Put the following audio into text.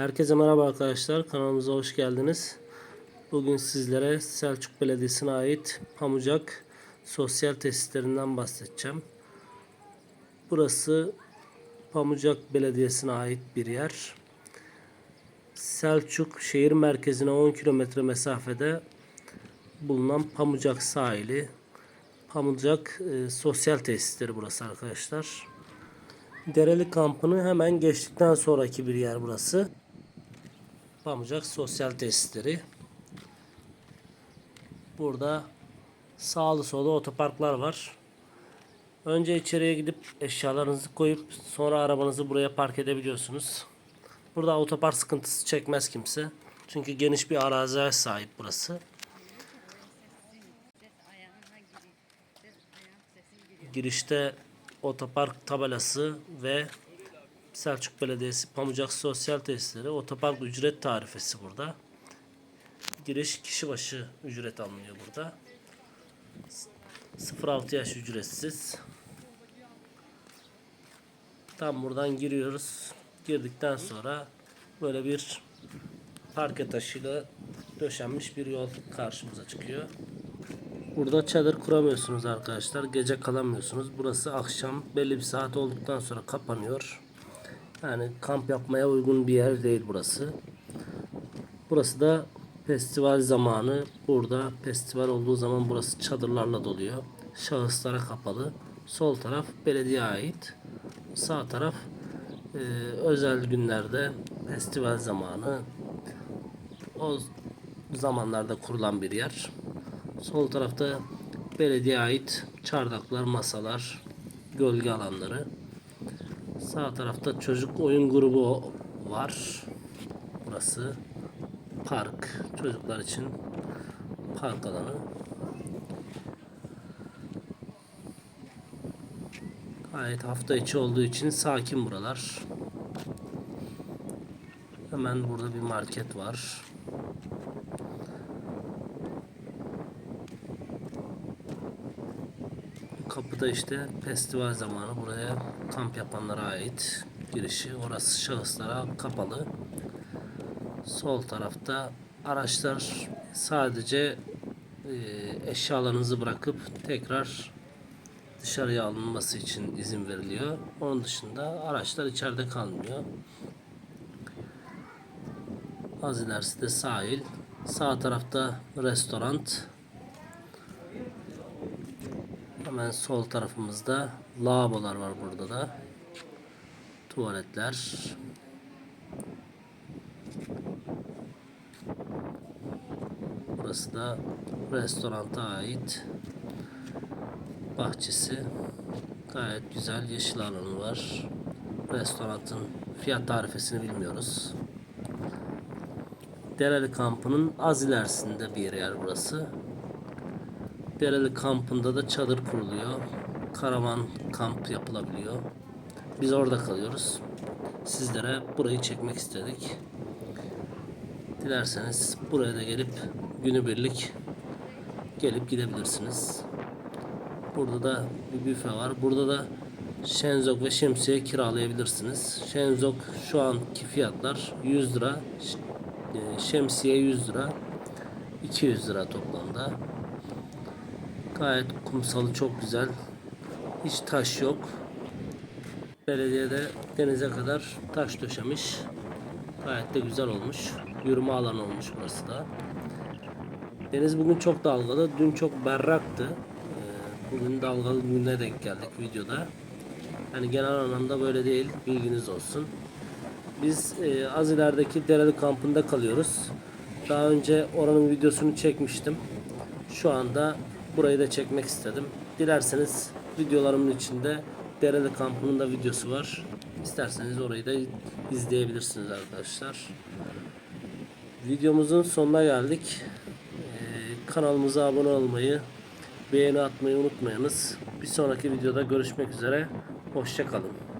Herkese merhaba arkadaşlar. Kanalımıza hoş geldiniz. Bugün sizlere Selçuk Belediyesi'ne ait Pamucak sosyal tesislerinden bahsedeceğim. Burası Pamucak Belediyesi'ne ait bir yer. Selçuk şehir merkezine 10 kilometre mesafede bulunan Pamucak sahili. Pamucak e, sosyal tesisleri burası arkadaşlar. Dereli kampını hemen geçtikten sonraki bir yer burası. Pamucak sosyal tesisleri. Burada sağlı solu otoparklar var. Önce içeriye gidip eşyalarınızı koyup sonra arabanızı buraya park edebiliyorsunuz. Burada otopark sıkıntısı çekmez kimse. Çünkü geniş bir araziye sahip burası. Girişte otopark tabelası ve Selçuk Belediyesi Pamucak Sosyal Tesisleri otopark ücret tarifesi burada. Giriş kişi başı ücret alınıyor burada. 0-6 yaş ücretsiz. Tam buradan giriyoruz. Girdikten sonra böyle bir parke taşıyla döşenmiş bir yol karşımıza çıkıyor. Burada çadır kuramıyorsunuz arkadaşlar. Gece kalamıyorsunuz. Burası akşam belli bir saat olduktan sonra kapanıyor. Yani kamp yapmaya uygun bir yer değil burası. Burası da festival zamanı. Burada festival olduğu zaman burası çadırlarla doluyor. Şahıslara kapalı. Sol taraf belediye ait. Sağ taraf e, özel günlerde festival zamanı o zamanlarda kurulan bir yer. Sol tarafta belediye ait çardaklar, masalar, gölge alanları. Sağ tarafta çocuk oyun grubu var. Burası park. Çocuklar için park alanı. Gayet hafta içi olduğu için sakin buralar. Hemen burada bir market var. Kapıda işte festival zamanı buraya kamp yapanlara ait girişi. Orası şahıslara kapalı. Sol tarafta araçlar sadece e, eşyalarınızı bırakıp tekrar dışarıya alınması için izin veriliyor. Onun dışında araçlar içeride kalmıyor. Az ilerisi de sahil. Sağ tarafta restoran. Hemen sol tarafımızda lavabolar var burada da. Tuvaletler. Burası da restoranta ait bahçesi. Gayet güzel yeşil alanı var. Restoranın fiyat tarifesini bilmiyoruz. Dereli kampının az ilerisinde bir yer burası. Dereli kampında da çadır kuruluyor. Karavan kamp yapılabiliyor. Biz orada kalıyoruz. Sizlere burayı çekmek istedik. Dilerseniz buraya da gelip günübirlik gelip gidebilirsiniz. Burada da bir büfe var. Burada da Şenzok ve şemsiye kiralayabilirsiniz. Şenzok şu anki fiyatlar 100 lira. e, Şemsiye 100 lira. 200 lira toplamda. Gayet kumsalı çok güzel. Hiç taş yok. Belediyede denize kadar taş döşemiş. Gayet de güzel olmuş. Yürüme alanı olmuş burası da. Deniz bugün çok dalgalı. Dün çok berraktı. Ee, Bugün dalgalı gününe denk geldik videoda. Yani genel anlamda böyle değil. Bilginiz olsun. Biz e, az ilerideki Dereli kampında kalıyoruz. Daha önce oranın videosunu çekmiştim. Şu anda burayı da çekmek istedim. Dilerseniz videolarımın içinde Dereli kampının da videosu var. İsterseniz orayı da izleyebilirsiniz arkadaşlar. Videomuzun sonuna geldik. Ee, kanalımıza abone olmayı, beğeni atmayı unutmayınız. Bir sonraki videoda görüşmek üzere. Hoşçakalın.